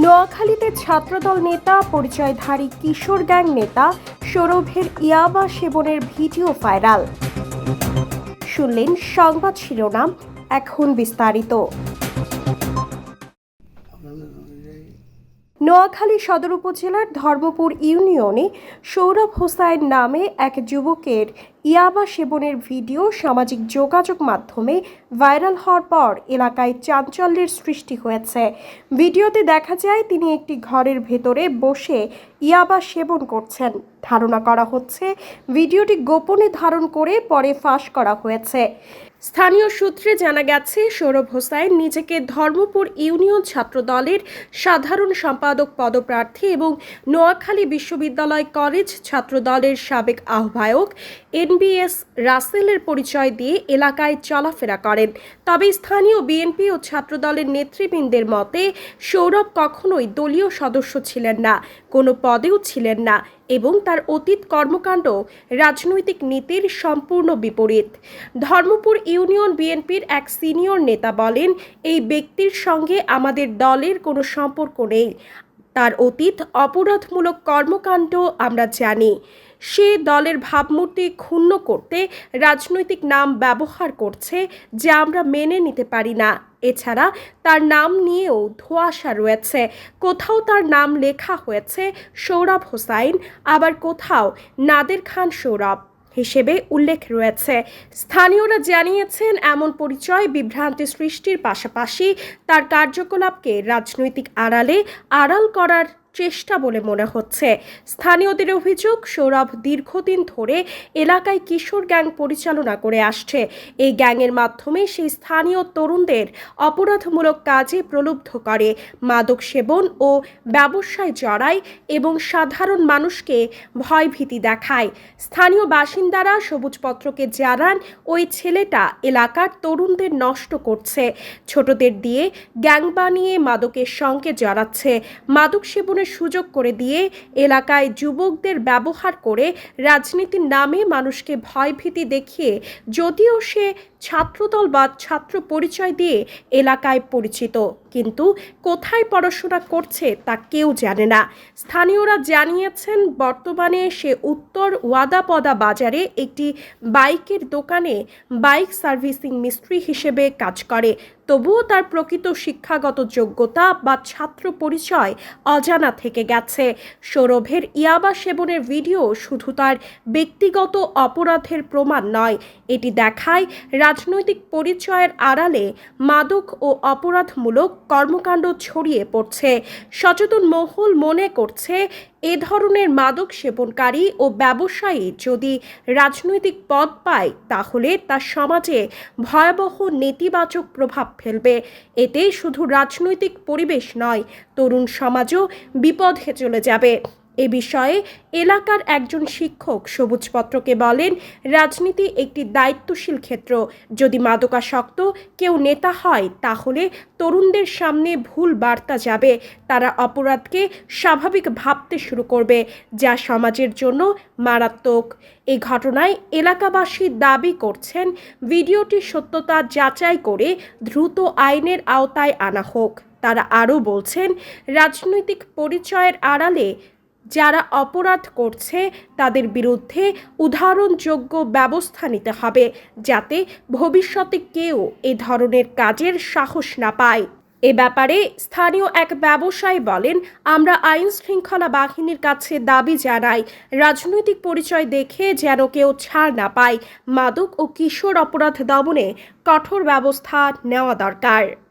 নোয়াখালীতে ছাত্রদল নেতা, পরিচয়ধারী কিশোর গ্যাং নেতা সৌরভের ইয়াবা সেবনের ভিডিও ভাইরাল। শুনলেন সংবাদ শিরোনাম, এখন বিস্তারিত। নোয়াখালী সদর উপজেলার ধর্মপুর ইউনিয়নে সৌরভ হোসাইন নামে এক যুবকের ইয়াবা সেবনের ভিডিও সামাজিক যোগাযোগ মাধ্যমে ভাইরাল হওয়ার পর এলাকায় চাঞ্চল্যের সৃষ্টি হয়েছে। ভিডিওতে দেখা যায়, তিনি একটি ঘরের ভেতরে বসে ইয়াবা সেবন করছেন। ধারণা করা হচ্ছে, ভিডিওটি গোপনে ধারণ করে পরে ফাঁস করা হয়েছে। স্থানীয় সূত্রে জানা গেছে, সৌরভ হোসাইন নিজেকে ধর্মপুর ইউনিয়ন ছাত্র দলের সাধারণ সম্পাদক পদপ্রার্থী এবং নোয়াখালী বিশ্ববিদ্যালয় কলেজ ছাত্র দলের সাবেক আহ্বায়ক এনবিএস রাসেলের পরিচয় দিয়ে এলাকায় চলাফেরা করেন। তবে স্থানীয় বিএনপি ও ছাত্র দলের নেতৃবৃন্দের মতে, সৌরভ কখনোই দলীয় সদস্য ছিলেন না, কোনো পদেও ছিলেন না। এবং তার অতীত কর্মকাণ্ড, রাজনৈতিক নীতির সম্পূর্ণ বিপরীত। ধর্মপুর ইউনিয়ন বিএনপির এক সিনিয়র নেতা বলেন, এই ব্যক্তির সঙ্গে আমাদের দলের কোনো সম্পর্ক নেই। তার অতীত অপরাধমূলক কর্মকাণ্ড আমরা জানি। সে দলের ভাবমূর্তি ক্ষুণ্ণ করতে রাজনৈতিক নাম ব্যবহার করছে যা আমরা মেনে নিতে পারি না। এছাড়া তার নাম নিয়েও ধোঁয়াশা রয়েছে। কোথাও তার নাম লেখা হয়েছে সৌরভ হোসাইন, আবার কোথাও নাদের খান সৌরভ হিসেবে উল্লেখ রয়েছে। স্থানীয়রা জানিয়েছেন, এমন পরিচয় বিভ্রান্তি সৃষ্টির পাশাপাশি তার কার্যকলাপকে রাজনৈতিক আড়ালে আড়াল করার চেষ্টা বলে মনে হচ্ছে। স্থানীয়দের অভিযোগ, সৌরভ দীর্ঘদিন ধরে এলাকায় কিশোর গ্যাং পরিচালনা করে আসছে। এই গ্যাংয়ের মাধ্যমে সেই স্থানীয় তরুণদের অপরাধমূলক কাজে প্রলুব্ধ করে। মাদক সেবন ও ব্যবসায় জড়ায় এবং সাধারণ মানুষকে ভয়ভীতি দেখায়। স্থানীয় বাসিন্দারা সবুজপত্রকে জানান, ওই ছেলেটা এলাকার তরুণদের নষ্ট করছে। ছোটদের দিয়ে গ্যাং বানিয়ে মাদকের সঙ্গে জড়াচ্ছে। মাদক সেবনের সুযোগ করে দিয়ে এলাকায় যুবকদের ব্যবহার করে রাজনীতির নামে মানুষকে ভয়ভীতি দেখিয়ে যদিও সে ছাত্রদল বা ছাত্র পরিচয় দিয়ে এলাকায় পরিচিত। কিন্তু কোথায় পড়াশোনা করছে তা কেউ জানে না। স্থানীয়রা জানিয়েছেন, বর্তমানে সে উত্তর ওয়াদাপদা বাজারে একটি বাইকের দোকানে বাইক সার্ভিসিং মিস্ত্রি হিসেবে কাজ করে। তবুও তার প্রকৃত শিক্ষাগত যোগ্যতা বা ছাত্র পরিচয় অজানা থেকে গেছে। সৌরভের ইয়াবা সেবনের ভিডিও শুধু তার ব্যক্তিগত অপরাধের প্রমাণ নয়, এটি দেখায় রাজনৈতিক পরিচয়ের আড়ালে মাদক ও অপরাধমূলক কর্মকাণ্ড ছড়িয়ে পড়ছে। সচেতন মহল মনে করছে, এ ধরনের মাদক সেবনকারী ও ব্যবসায়ী যদি রাজনৈতিক পদ পায়, তাহলে তা সমাজে ভয়াবহ নেতিবাচক প্রভাব ফেলবে। এতে শুধু রাজনৈতিক পরিবেশ নয়, তরুণ সমাজও বিপদে চলে যাবে। এ বিষয়ে এলাকার একজন শিক্ষক সবুজপত্রকে বলেন, রাজনীতি একটি দায়িত্বশীল ক্ষেত্র। যদি মাদকাসক্ত কেউ নেতা হয়, তাহলে তরুণদের সামনে ভুল বার্তা যাবে। তারা অপরাধকে স্বাভাবিক ভাবতে শুরু করবে, যা সমাজের জন্য মারাত্মক। এই ঘটনায় এলাকাবাসী দাবি করছেন ভিডিওটির সত্যতা যাচাই করে দ্রুত আইনের আওতায় আনা হোক। তারা আরও বলছেন, রাজনৈতিক পরিচয়ের আড়ালে যারা অপরাধ করছে, তাদের বিরুদ্ধে উদাহরণযোগ্য ব্যবস্থা নিতে হবে, যাতে ভবিষ্যতে কেউ এ ধরনের কাজের সাহস না পায়। এ ব্যাপারে স্থানীয় এক ব্যবসায়ী বলেন, আমরা আইন শৃঙ্খলা বাহিনীর কাছে দাবি জানাই, রাজনৈতিক পরিচয় দেখে যেন কেউ ছাড় না পায়। মাদক ও কিশোর অপরাধ দমনে কঠোর ব্যবস্থা নেওয়া দরকার।